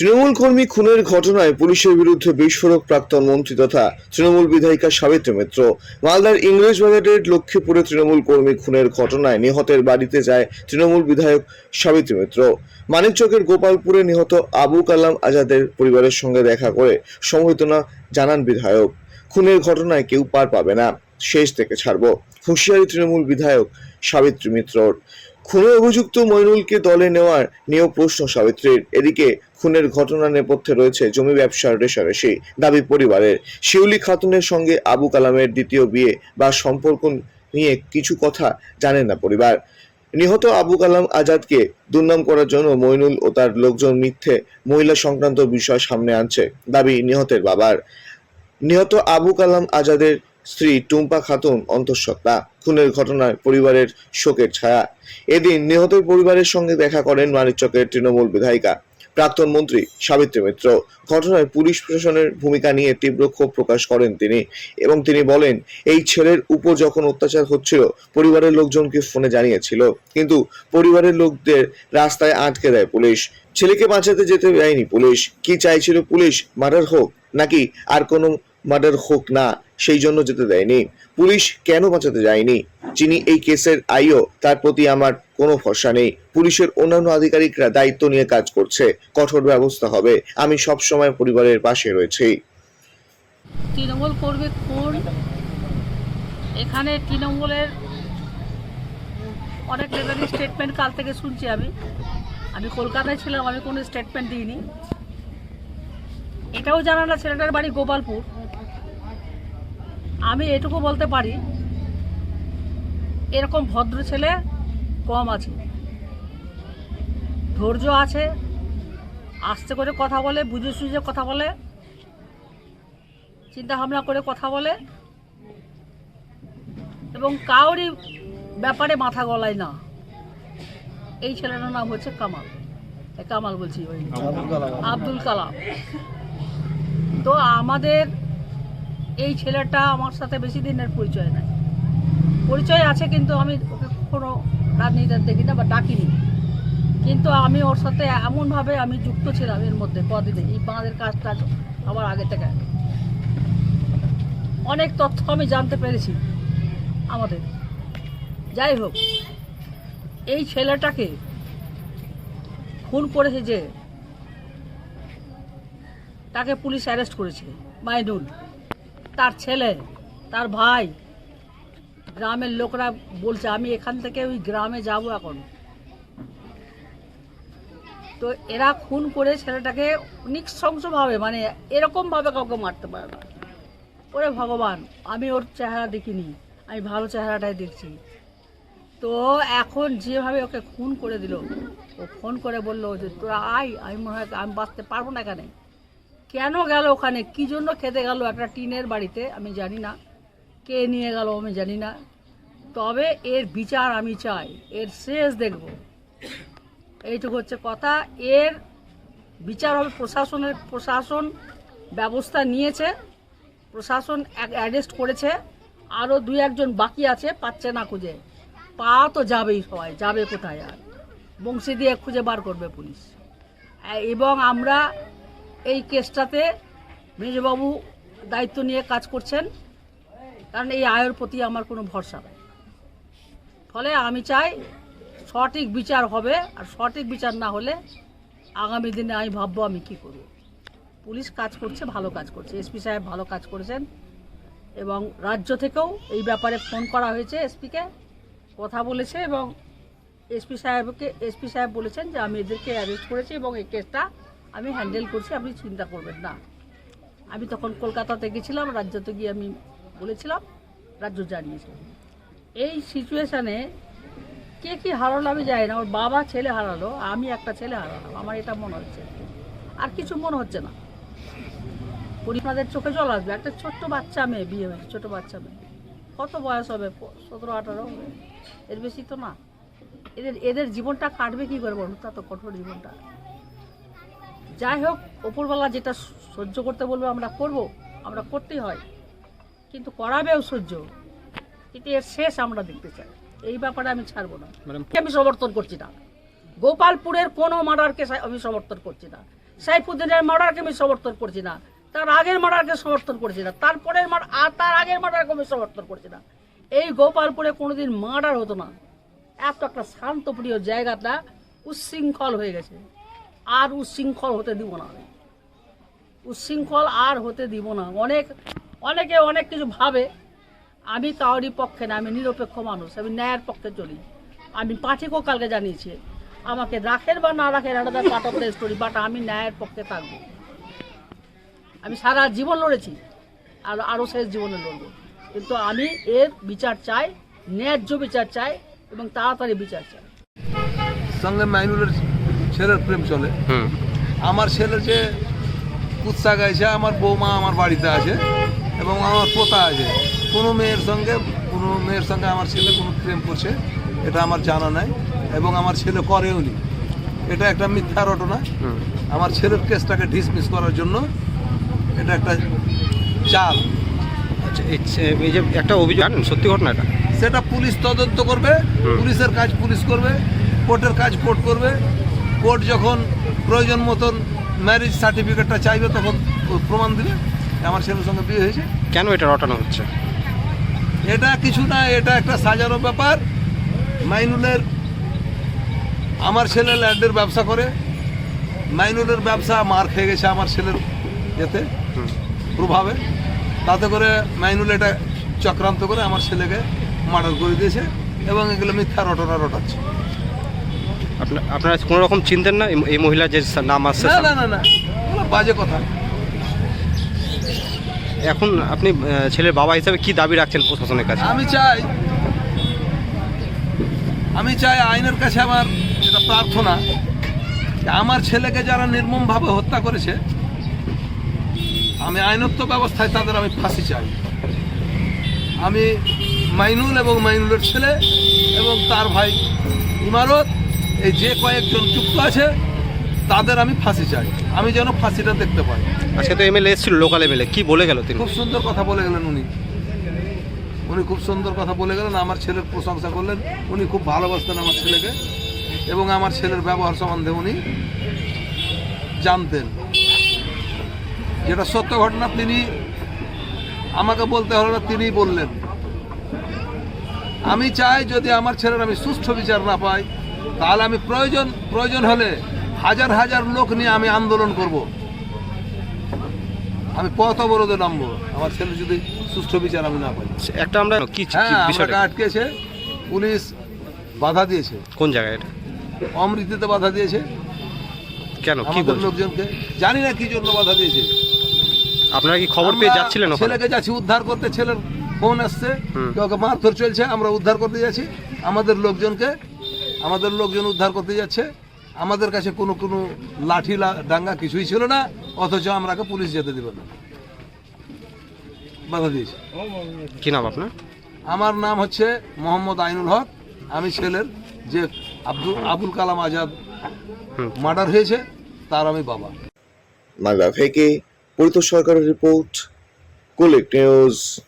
তৃণমূল কর্মী খুনের ঘটনায় পুলিশের বিরুদ্ধে বিস্ফোরক প্রাক্তন মন্ত্রী তথা তৃণমূল বিধায়িকা সাবিত্রী মিত্র। মালদার ইংরেজবাজারের লক্ষ্মীপুরে তৃণমূল কর্মী খুনের ঘটনায় নিহতের বাড়িতে যায় তৃণমূল বিধায়ক সাবিত্রী মিত্র। মানিকচকের গোপালপুরে নিহত আবু কালাম আজাদের পরিবারের সঙ্গে দেখা করে সমবেদনা জানান বিধায়ক। খুনের ঘটনায় কেউ পার পাবে না, শেষ থেকে ছাড়ব, হুঁশিয়ারি তৃণমূল বিধায়ক সাবিত্রী মিত্রর। খুনে অভিযুক্ত মইনুলকে দলে নেওয়ার নিয়েও প্রশ্ন সাবিত্রীর, এদিকে খুনের ঘটনা নেপথ্যে রয়েছে জমি ব্যবসার রেশারেশি দাবি পরিবারের। শিউলি খাতুনের সঙ্গে আবু কালামের দ্বিতীয় বিয়ে বা সম্পর্ক নিয়ে কিছু কথা জানেন না পরিবার। নিহত আবু কালাম আজাদকে দুর্নাম করার জন্য মইনুল ও তার লোকজন মিথ্যে মহিলা সংক্রান্ত বিষয় সামনে আনছে দাবি নিহতের বাবার। নিহত আবু কালাম আজাদের স্ত্রী টুম্পা খাতুন অন্তঃসত্ত্বা। খুনের ঘটনায় পরিবারের শোকের ছায়া। এদিন নিহতের পরিবারের সঙ্গে দেখা করেন মানিকচকের তৃণমূল বিধায়িকা। প্রাক্তন মন্ত্রী সাবিত্রী মিত্র। ঘটনায় পুলিশ প্রশাসনের ভূমিকা নিয়ে তীব্র ক্ষোভ প্রকাশ করেন তিনি এবং তিনি বলেন, এই ছেলের উপর যখন অত্যাচার হচ্ছিল, পরিবারের লোকজনকে ফোনে জানিয়েছিল। কিন্তু পরিবারের লোকদের রাস্তায় আটকে দেয় পুলিশ। ছেলেকে বাঁচাতে যেতে দেয়নি পুলিশ। কি চাইছিল পুলিশ, মার্ডার হোক নাকি আর কোনো মার্ডার হোক না? সেই জন্য যেতে দেয়নি। পুলিশ কেন বাঁচাতে যায়নি? যিনি এই কেসের আইও, তার প্রতি আমার কোনো ভরসা নেই। পুলিশের অন্যান্য আধিকারিকরা দায়িত্ব নিয়ে কাজ করছে। কঠোর ব্যবস্থা হবে। আমি সব সময় পরিবারের পাশে রয়েছি। তৃণমূল করবে খুন এখানে তৃণমূলের অনেক নেতারই স্টেটমেন্ট কাল থেকে শুনছি আমি। আমি কলকাতায় ছিলাম, আমি কোনো স্টেটমেন্ট দিইনি। এটাও জানা না, ছেলেটার বাড়ি গোপালপুর। আমি এটুকু বলতে পারি এরকম ভদ্র ছেলে কম আছে। ধৈর্য আছে আস্তে করে কথা বলে বুঝে সুঝে কথা বলে চিন্তা ভাবনা করে কথা বলে এবং কাউরই ব্যাপারে মাথা গলায় না। এই ছেলেটার নাম হচ্ছে কামাল। কামাল বলছি ওই। আব্দুল কালাম। তো আমাদের এই ছেলেটা আমার সাথে বেশি দিনের পরিচয় নাই। পরিচয় আছে কিন্তু আমি ওকে কোনো রাজনীতিতে দেখি না বা ডাকিনি। কিন্তু আমি ওর সাথে এমনভাবে আমি যুক্ত ছিলাম এর মধ্যে কদিনে। এই বাঁধের কাজটা আমার আগে থেকে। অনেক তথ্য আমি জানতে পেরেছি আমাদের। যাই হোক, এই ছেলেটাকে খুন করেছে যে তাকে পুলিশ অ্যারেস্ট করেছে, মাইনুল। তার ছেলে, তার ভাই, গ্রামের লোকরা বলছে, আমি এখান থেকে ওই গ্রামে যাব এখন। তো এরা খুন করে ছেলেটাকে নিঃশংসভাবে মানে এরকমভাবে কাউকে মারতে পারে না। ওরে ভগবান, আমি ওর চেহারা দেখিনি, আমি ভালো চেহারাটাই দেখছি। তো এখন যেভাবে ওকে খুন করে দিল, ও ফোন করে বলল যে, তোরা আয়, আমি মনে হয় আমি বাঁচতে পারব না এখানে। কেন গেল ওখানে? কি জন্য খেতে গেল একটা টিনের বাড়িতে? আমি জানি না। কে নিয়ে গেল আমি জানি না। তবে এর বিচার আমি চাই। এর শেষ দেখব। এইটুকু হচ্ছে কথা। এর বিচার হবে প্রশাসনের, প্রশাসন ব্যবস্থা নিয়েছে। প্রশাসন অ্যারেস্ট করেছে। আরও দু একজন বাকি আছে, পাচ্ছে না খুঁজে। পা তো যাবেই সবাই, যাবে কোথায় আর? বংশী দিয়ে খুঁজে বার করবে পুলিশ। এবং আমরা এই কেসটাতে মেজবাবু দায়িত্ব নিয়ে কাজ করছেন, কারণ এই আয়ের প্রতি আমার কোনো ভরসা নেই। ফলে আমি চাই সঠিক বিচার হবে, আর সঠিক বিচার না হলে আগামী দিনে আমি ভাববো আমি কী করব। পুলিশ কাজ করছে, ভালো কাজ করছে। এসপি সাহেব ভালো কাজ করেছেন এবং রাজ্য থেকেও এই ব্যাপারে ফোন করা হয়েছে এসপিকে, কথা বলেছে এবং এসপি সাহেবকে, এসপি সাহেব বলেছেন যে আমি এদেরকে অ্যারেস্ট করেছি এবং এই কেসটা আমি হ্যান্ডেল করছি, আপনি চিন্তা করবেন না। আমি তখন কলকাতাতে গেছিলাম, রাজ্যতে গিয়ে আমি বলেছিলাম, রাজ্য জানিয়েছিলাম এই সিচুয়েশানে কে কি হারালো আমি জানি না ওর বাবা ছেলে হারালো, আমি একটা ছেলে হারালাম, আমার এটা মনে হচ্ছে। আর কিছু মনে হচ্ছে না। পরিমাদের চোখে জল আসবে, একটা ছোট্ট বাচ্চা মেয়ে, বিয়ে হয়েছে ছোটো বাচ্চা মেয়ে। কত বয়স হবে? সতেরো, আঠারো? হবে এর বেশি তো না। এদের এদের জীবনটা কাটবে কী করে বলুন? তা তো কঠোর জীবনটা। যাই হোক ওপরবেলা যেটা সহ্য করতে বলব আমরা করব আমরা করতেই হয়। কিন্তু করাবেও সহ্য। কিন্তু এর শেষ আমরা দেখতে চাই। এই ব্যাপারে আমি ছাড়বো না। আমি সমর্থন করছি না? গোপালপুরের কোনো মার্ডারকে আমি সমর্থন করছি না। সাইফুদ্দিনের মার্ডারকে আমি সমর্থন করছি না। তার আগের মার্ডারকে সমর্থন করছি না। তারপরের মার্ডার আর তার আগের মার্ডারকে আমি সমর্থন করছি না। এই গোপালপুরে কোনোদিন মার্ডার হতো না। এত একটা শান্তপ্রিয় জায়গাটা উচ্ছৃঙ্খল হয়ে গেছে। আর উচ্ছৃঙ্খল হতে দিব না। আমি উচ্ছৃঙ্খল আর হতে দিব না। অনেক, অনেকে অনেক কিছু ভাবে, আমি কাউরি পক্ষে না, আমি নিরপেক্ষ মানুষ, আমি ন্যায়ের পক্ষে চলি। আমি পাঠিকেও কালকে জানিয়েছি, আমাকে রাখেন বা না রাখেন এটা তার part of the story but আমি ন্যায়ের পক্ষে থাকব। আমি সারা জীবন লড়েছি, আর আরও শেষ জীবনে লড়ব। কিন্তু আমি এর বিচার চাই, ন্যায্য বিচার চাই, এবং তাড়াতাড়ি বিচার চাই। সঙ্গে মাইনুলের ছেলের প্রেম চলে। হুম। আমার ছেলে যে কুৎসা গাইছে আমার বৌমা আমার বাড়িতে আছে এবং আমার পোতা আছে। কোনো মেয়ের সঙ্গে কোনো মেয়ের সঙ্গে আমার ছেলে কোনো প্রেম করছে এটা আমার জানা নাই এবং আমার ছেলে করেও নি। এটা একটা মিথ্যা রটনা। আমার ছেলের কেসটাকে ডিসমিস করার জন্য এটা একটা চাল। আচ্ছা এই যে- একটা অভিযোগ সত্যি ঘটনা এটা? সেটা পুলিশ তদন্ত করবে পুলিশের কাজ পুলিশ করবে কোর্টের কাজ কোর্ট করবে কোর্ট যখন প্রয়োজন মতন ম্যারেজ সার্টিফিকেটটা চাইবে তখন প্রমাণ দিবে আমার ছেলের সঙ্গে বিয়ে হয়েছে। কেন এটা রটানো হচ্ছে? এটা কিছু না এটা একটা সাজানো ব্যাপার। মাইনুলের আমার ছেলে ল্যান্ডের ব্যবসা করে। মাইনুলের ব্যবসা মার খেয়ে গেছে আমার ছেলের এতে। প্রভাবে। তাতে করে মাইনুল এটা চক্রান্ত করে আমার ছেলেকে মার্ডার করে দিয়েছে এবং এগুলো মিথ্যা রটনা রটাচ্ছে। আপনার কোনো রকম চিনতেন না এই- মহিলা যে নাম আসছে না না না বাজে কথা। এখন আপনি ছেলের বাবা হিসাবে কি দাবি রাখছেন প্রশাসনের কাছে? আমি চাই আমি চাই আইনের কাছে আমার যেটা প্রার্থনা যে আমার ছেলেকে যারা নির্মমভাবে হত্যা করেছে আমি আইনত্ব ব্যবস্থায় তাদের আমি ফাঁসি চাই। আমি মাইনুল এবং মাইনুলের ছেলে এবং তার ভাই ইমারত এই যে কয়েকজন যুক্ত আছে তাদের আমি ফাঁসি চাই। আমি যেন ফাঁসিটা দেখতে পাই। আজকে তো এমএলএ এসেছিল লোকাল এমএলএ। কি বলে গেল তিনি? খুব সুন্দর কথা বলে গেলেন উনি। উনি খুব সুন্দর কথা বলে গেলেন আমার ছেলের প্রশংসা করলেন। উনি খুব ভালোবাসতেন আমার ছেলেকে এবং আমার ছেলের ব্যবহার সম্বন্ধে উনি জানতেন। যেটা সত্য ঘটনা তিনি আমাকে বলতে হলো না তিনিই বললেন। আমি চাই যদি আমার ছেলের আমি সুষ্ঠু বিচার না পাই তাহলে আমি প্রয়োজন প্রয়োজন হলে হাজার হাজার লোক নিয়ে আমি আন্দোলন করব। আমি পথ অবরোধে নামবো। আমার ছেলে যদি সুষ্ঠু বিচার আমি না পাই। একটা আমরা কি হ্যাঁ আমাকে আটকেছে। পুলিশ বাধা দিয়েছে। কোন জায়গায় এটা? অমৃতিতে বাধা দিয়েছে। কেন? কি লোকজনকে। জানি না কি জন্য বাধা দিয়েছে। আপনারা কি খবর পেয়ে যাচ্ছিলেন ছেলেকে যাচ্ছি উদ্ধার করতে। ছেলের ফোন আসছে। কাউকে মারধর চলছে আমরা উদ্ধার করতে যাচ্ছি। আমাদের লোকজনকে আমাদের লোকজন উদ্ধার করতে যাচ্ছে। আমাদের কাছে কোনো কোনো লাঠি লা- ডাঙ্গা কিছুই ছিল না অথচ আমরাকে পুলিশ যেতে দিবে না। বাধা দিয়েছে। কি নাম আপনার? আমার নাম হচ্ছে মোহাম্মদ আইনুল হক। আমি ছেলের যে আব্দুল আবুল কালাম আজাদ মার্ডার হয়েছে তার আমি বাবা। মালদা থেকে পরিত সরকারের রিপোর্ট কুলিক নিউজ।